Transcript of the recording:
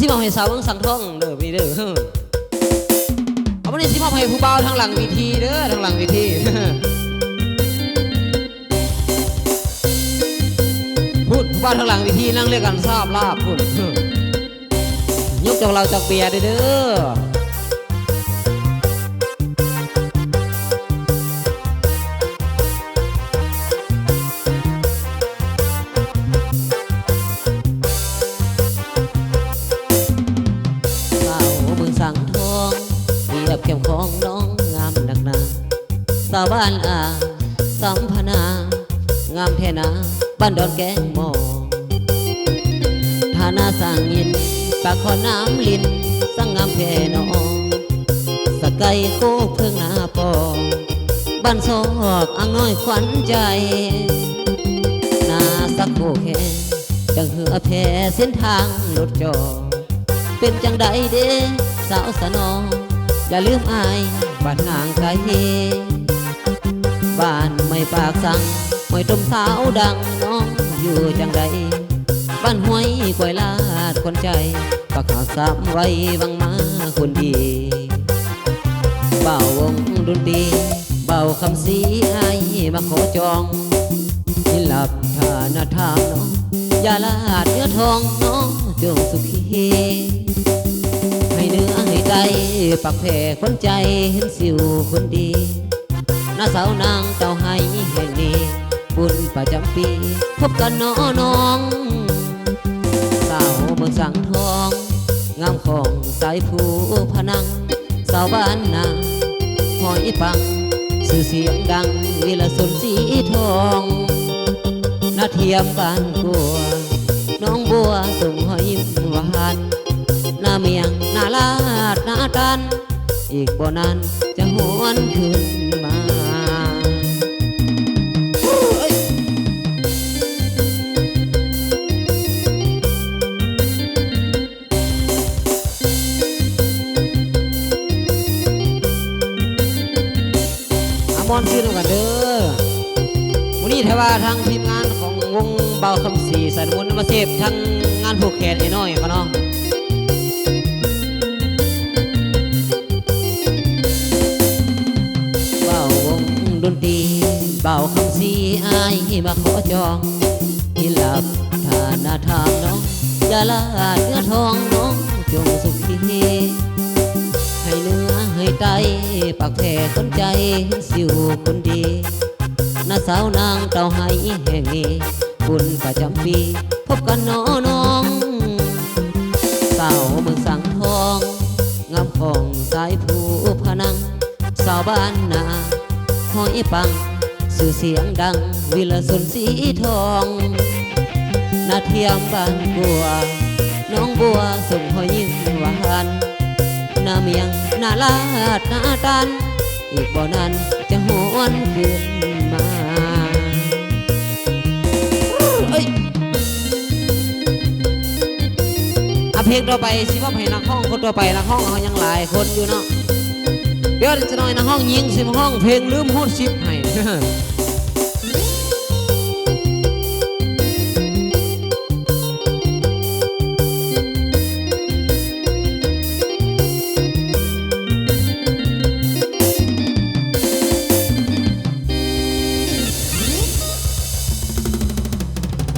สิมาให้สาวเบิ่งสังท่องเด้อพี่เด้อเฮ้อเอาวันนี้สิมาให้ผู้บ่าวทางหลังวิธีเด้อทางหลังวิธีพูดผู้บ่าวทางหลังวิธีนั่งเรียกกันทราบลาบพูดยกจากเราจากเบียร์เด้อาวบ้านอาสัมพนางามแท่นาบ้านดอนแกงหมอฐานาสร้างยินปากขอน้ำลินสังงามแพ่นองสกายโคกเพิ่งนาปองบ้านซอกอ่างน้อยขวัญใจ นาสักโคแค่จังเหือแพ่เส้นทางรถจอ เป็นจังใดเด้สาวสนองอย่าลืมอายบ้านห่างไกล บ้านไม่ปากสั่งไม่ต้มสาวดังน้องอยู่จังใดบ้านห้วยกวยลาดคนใจปักหาสามไว้วังมาคนดีเบาวงดนตรีเบาคำสีไอายมาขอจองที่หลับทานาทามน้องอย่าลาดเนื้อทองน้องจงสุขีให้เนื้อให้ใจปักแผ่คนใจเห็นสิวคนดี น้าสาวนางเจ้าให้แห่งนี้บุญประจำปี พบกันน้อน้องสาวเมืองสังทอง งามของสายผู้พนัง สาวบ้านนาหอยปัง สื่อเสียงดังวิลสุนสีทองนาเทียมบ้านกัวน้องบัวส่งหอยหวานนาเมียงนาลาดนาตัน อีกบ่นานจะหวนคืนมา มอนซื้อหนกันเด้อวันนี้ถ้าว่าทางทีมงานของวงเบาคำสีสันมุนมาเสพทั้งงานผูกแขนไอ้น้อยก็เนาะเบาวงดนตรีเบาคำสีอายมาขอจองที่หลับทานาทามน้องอย่าลาดเนื้อทองน้องจงสุขีให้เนื้อ ให้ใจปากแผ่คนใจสิวคนดีน้าสาวนางเต้าให้แห่งนี้บุญประจำปี พบกันน้อน้องสาวเมืองสังทองงามของสายผู้พนัง สาวบ้านนาห้อยปัง สื่อเสียงดัง วิลสุนสีทองนาเทียมบ้านบัว น้องบัวส่งหอยยิ้มหวาน นาเมียงนาลาดนาตัน อีกบ่นานจะหวนคืนมาเอ้ยอะเพลงต่อไปสิว่าให้นักห้องคนต่อไปนักห้องเขายังหลายคนอยู่เนาะเดี๋ยวจะน่อยนักห้องยิงสิบห้องเพลงลืมโฮดสิบให้